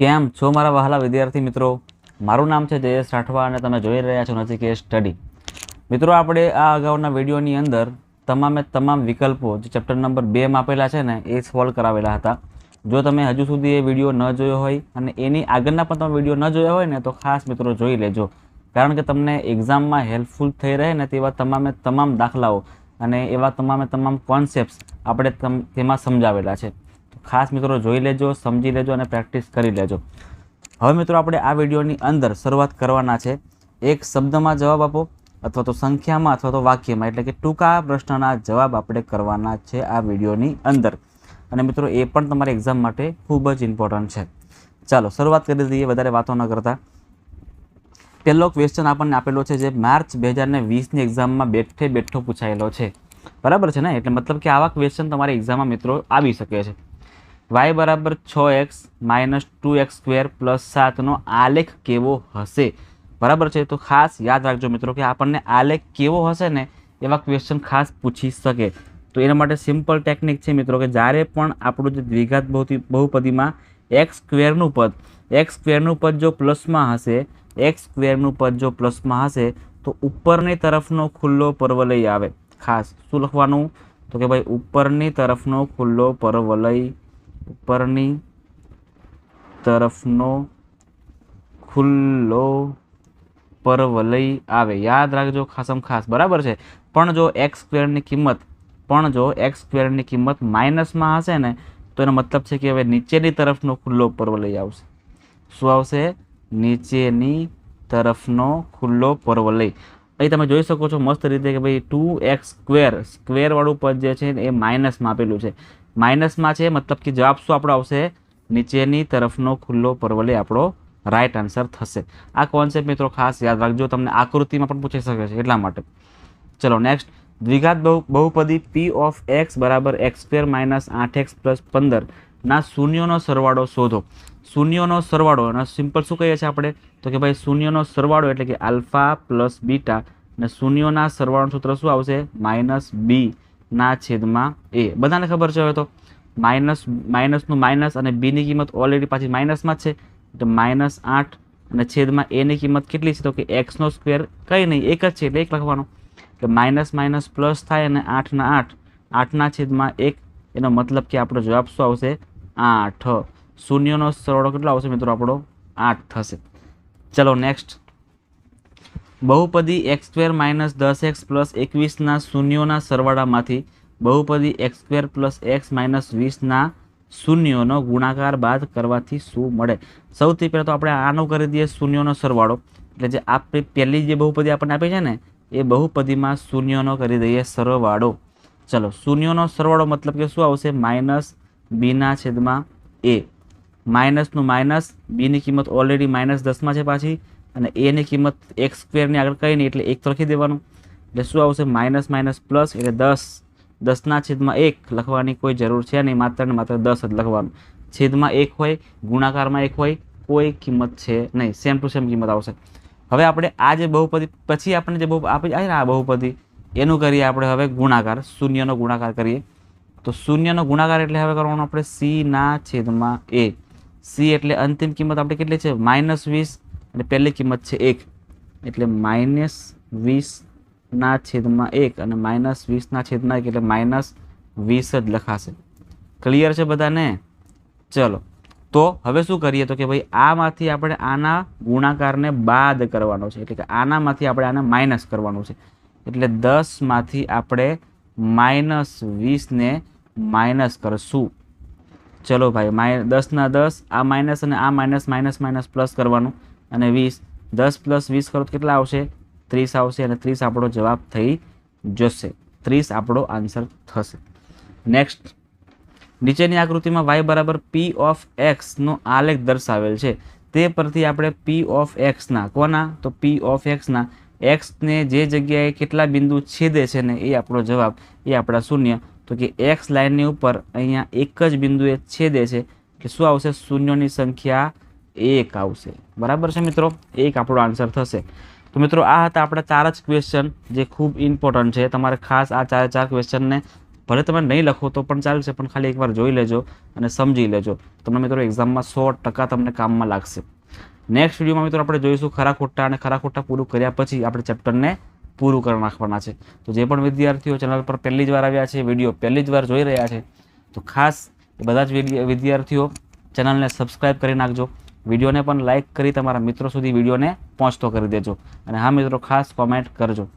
કેમ છો મારા વહાલા વિદ્યાર્થી મિત્રો? મારું નામ છે જયેશ રાઠવા અને તમે જોઈ રહ્યા છો નજીક સ્ટડી. મિત્રો, આપણે આ અગાઉના વિડીયોની અંદર તમામે તમામ વિકલ્પો જે ચેપ્ટર નંબર બેમાં આપેલા છે ને, એ સોલ્વ કરાવેલા હતા. જો તમે હજુ સુધી એ વીડિયો ન જોયો હોય અને એની આગળના પણ તમે વીડિયો ન જોયા હોય ને, તો ખાસ મિત્રો જોઈ લેજો. કારણ કે તમને એક્ઝામમાં હેલ્પફુલ થઈ રહે ને તેવા તમામે તમામ દાખલાઓ અને એવા તમામે તમામ કોન્સેપ્ટ્સ આપણે તમ- સમજાવેલા છે. ખાસ મિત્રો જોઈ લેજો, સમજી લેજો અને પ્રેક્ટિસ કરી લેજો. હવે મિત્રો આપણે આ વિડીયોની અંદર શરૂઆત કરવાના છે. એક શબ્દમાં જવાબ આપો, અથવા તો સંખ્યામાં, અથવા તો વાક્યમાં, એટલે કે ટૂંકા પ્રશ્નના જવાબ આપણે કરવાના છે આ વિડીયોની અંદર. અને મિત્રો એ પણ તમારી એક્ઝામ માટે ખૂબ જ ઇમ્પોર્ટન્ટ છે. ચાલો, શરૂઆત કરી દઈએ વધારે વાતો ન કરતા. પહેલો ક્વેશ્ચન આપણને આપેલો છે જે માર્ચ બે હજાર ને વીસની એક્ઝામમાં બેઠે બેઠો પૂછાયેલો છે. બરાબર છે ને? એટલે મતલબ કે આવા ક્વેશ્ચન તમારી એક્ઝામમાં મિત્રો આવી શકે છે. વાય બરાબર છ x minus two x square plus સાતનો આલેખ કેવો હશે? બરાબર છે? તો ખાસ યાદ રાખજો મિત્રો કે આપણને આલેખ કેવો હશે ને એવા ક્વેશ્ચન ખાસ પૂછી શકે. તો એના માટે સિમ્પલ ટેકનિક છે મિત્રો કે જ્યારે પણ આપણું જે દ્વિઘાત બહુપદીમાં એક્સ સ્ક્વેરનું પદ એક્સ સ્ક્વેરનું પદ જો પ્લસમાં હશે એક્સ સ્ક્વેરનું પદ જો પ્લસમાં હશે, તો ઉપરની તરફનો ખુલ્લો પરવલય આવે. ખાસ શું લખવાનું? તો કે ભાઈ ઉપરની તરફનો ખુલ્લો પરવલય ઉપરની તરફનો ખુલ્લો પરવલય આવે. યાદ રાખજો ખાસમ ખાસ. બરાબર છે? પણ જો એક્સ સ્ક્વેરની કિંમત, પણ જો એક્સ સ્ક્વેરની કિંમત માઇનસમાં હશે ને, તો એનો મતલબ છે કે હવે નીચેની તરફનો ખુલ્લો પરવલય આવશે. શું આવશે? નીચેની તરફનો ખુલ્લો પરવલય. અહીં તમે જોઈ શકો છો મસ્ત રીતે કે ભાઈ ટુ એક્સ સ્ક્વેર સ્ક્વેરવાળું પદ જે છે એ માઇનસમાં આપેલું છે. માઇનસમાં છે, મતલબ કે જવાબ શું આપણો આવશે? નીચેની તરફનો ખુલ્લો પરવલે આપણો રાઈટ આન્સર થશે. આ કોન્સેપ્ટ મિત્રો ખાસ યાદ રાખજો, તમને આકૃતિમાં પણ પૂછી શકે છે, એટલા માટે. ચલો નેક્સ્ટ દ્વિઘાત બહુ, બહુપદી પી ઓફ એક્સ બરાબર એક્સ સ્ક્વેર માઇનસ આઠ એક્સ પ્લસ પંદર. ના, શૂન્યોનો સરવાળો શોધો. શૂન્યોનો સરવાળો, અને સિમ્પલ શું કહીએ છીએ આપણે? તો કે ભાઈ શૂન્યનો સરવાળો એટલે કે આલ્ફા પ્લસ બીટા અને શૂન્યોના સરવાળોનું સૂત્ર શું આવશે? Minus b. ના છેદમાં એ. બધાને ખબર છે હવે તો? માઇનસ, માઇનસનું માઇનસ અને બીની કિંમત ઓલરેડી પાછી માઇનસમાં છે. તો માઇનસ આઠ અને છેદમાં એની કિંમત કેટલી છે? તો કે એક્સનો સ્ક્વેર કંઈ નહીં, એક જ છે એટલે એક લખવાનું. કે માઇનસ માઇનસ પ્લસ થાય અને આઠના આઠ. આઠના છેદમાં એક, એનો મતલબ કે આપણો જવાબ શું આવશે? આઠ. શૂન્યનો સરવાળો કેટલો આવશે મિત્રો આપણો? આઠ થશે. ચલો નેક્સ્ટ બહુપદી એક્સ સ્ક્વેર માઇનસ દસ એક્સ પ્લસ એકવીસના શૂન્યોના સરવાળામાંથી બહુપદી x square plus x minus વીસના શૂન્યોનો ગુણાકાર બાદ કરવાથી શું મળે? સૌથી પહેલાં તો આપણે આનો કરી દઈએ શૂન્યોનો સરવાળો. એટલે જે આપણી પહેલી જે બહુપદી આપણને આપી છે ને, એ બહુપદીમાં શૂન્યોનો કરી દઈએ સરવાળો. ચલો, શૂન્યનો સરવાળો મતલબ કે શું આવશે? માઇનસ બીના છેદમાં એ. માઇનસનું માઇનસ બીની કિંમત ઓલરેડી માઇનસ દસમાં છે પાછી. અને એની કિંમત એક્સ સ્ક્વેરની આગળ કંઈ નહીં એટલે એક તો લખી દેવાનું. એટલે શું આવશે? માઇનસ માઇનસ પ્લસ એટલે દસ. દસના છેદમાં એક લખવાની કોઈ જરૂર છે નહીં. માત્ર ને માત્ર દસ જ લખવાનું. છેદમાં એક હોય, ગુણાકારમાં એક હોય, કોઈ કિંમત છે નહીં. સેમ ટુ સેમ કિંમત આવશે. હવે આપણે આ જે બહુપદી, પછી આપણે જે બહુ આપી આ બહુપદી. એનું કરીએ આપણે હવે ગુણાકાર. શૂન્યનો ગુણાકાર કરીએ. તો શૂન્યનો ગુણાકાર એટલે હવે કરવાનો આપણે સી ના છેદમાં એ સી એટલે અંતિમ કિંમત આપણે કેટલી છે? માઇનસ વીસ અને પહેલી કિંમત છે એક. એટલે માઇનસ વીસના છેદમાં એક અને માઇનસ વીસના છેદમાં એક એટલે માઇનસ વીસ જ લખાશે. ક્લિયર છે બધાને? ચલો. તો હવે શું કરીએ તો કે ભાઈ આમાંથી આપણે આના ગુણાકારને બાદ કરવાનો છે. એટલે કે આનામાંથી આપણે આને માઇનસ કરવાનું છે. એટલે દસમાંથી આપણે માઇનસ વીસને માઇનસ કરશું. ચલો ભાઈ, માઈ, દસના દસ, આ માઇનસ અને આ માઇનસ માઇનસ માઇનસ પ્લસ કરવાનું. અને વીસ, દસ પ્લસ વીસ કરો તો કેટલા આવશે? ત્રીસ આવશે અને ત્રીસ આપણો જવાબ થઈ જશે. ત્રીસ આપણો આન્સર થશે. નેક્સ્ટ નીચેની આકૃતિમાં વાય બરાબર પી ઓફ એક્સનો આલેખ દર્શાવેલ છે. તે પરથી આપણે પી ઓફ એક્સના કોના તો પી ઓફ એક્સના એક્સને જે જગ્યાએ કેટલા બિંદુ છેદે છે ને એ આપણો જવાબ એ આપણા શૂન્ય. તો કે એક્સ લાઇનની ઉપર અહીંયા એક જ બિંદુએ છેદે છે. કે શું આવશે? શૂન્યોની સંખ્યા એક આવશે. બરાબર છે મિત્રો? એક આપણો આન્સર થશે. તો મિત્રો, આ હતા આપણા ચાર જ ક્વેશ્ચન જે ખૂબ ઇમ્પોર્ટન્ટ છે. તમારે ખાસ આ ચારે ચાર ક્વેશ્ચનને ભલે તમે નહીં લખો તો પણ ચાલશે પણ ખાલી એકવાર જોઈ લેજો અને સમજી લેજો. તમને મિત્રો એક્ઝામમાં સો ટકા તમને કામમાં લાગશે. નેક્સ્ટ વિડીયોમાં મિત્રો આપણે જોઈશું ખરા ખોટા અને ખરા ખોટા પૂરું કર્યા પછી આપણે ચેપ્ટરને પૂરું કરી નાખવાના છે. તો જે પણ વિદ્યાર્થીઓ ચેનલ પર પહેલી જ વાર આવ્યા છે વીડિયો પહેલી જ વાર જોઈ રહ્યા છે, તો ખાસ બધા જ વિદ્યાર્થીઓ ચેનલને સબસ્ક્રાઇબ કરી નાખજો. વિડીયોને પણ લાઇક કરી તમારા મિત્રો સુધી વિડીયોને પહોંચતો કરી દેજો. અને હા મિત્રો, ખાસ કોમેન્ટ કરજો.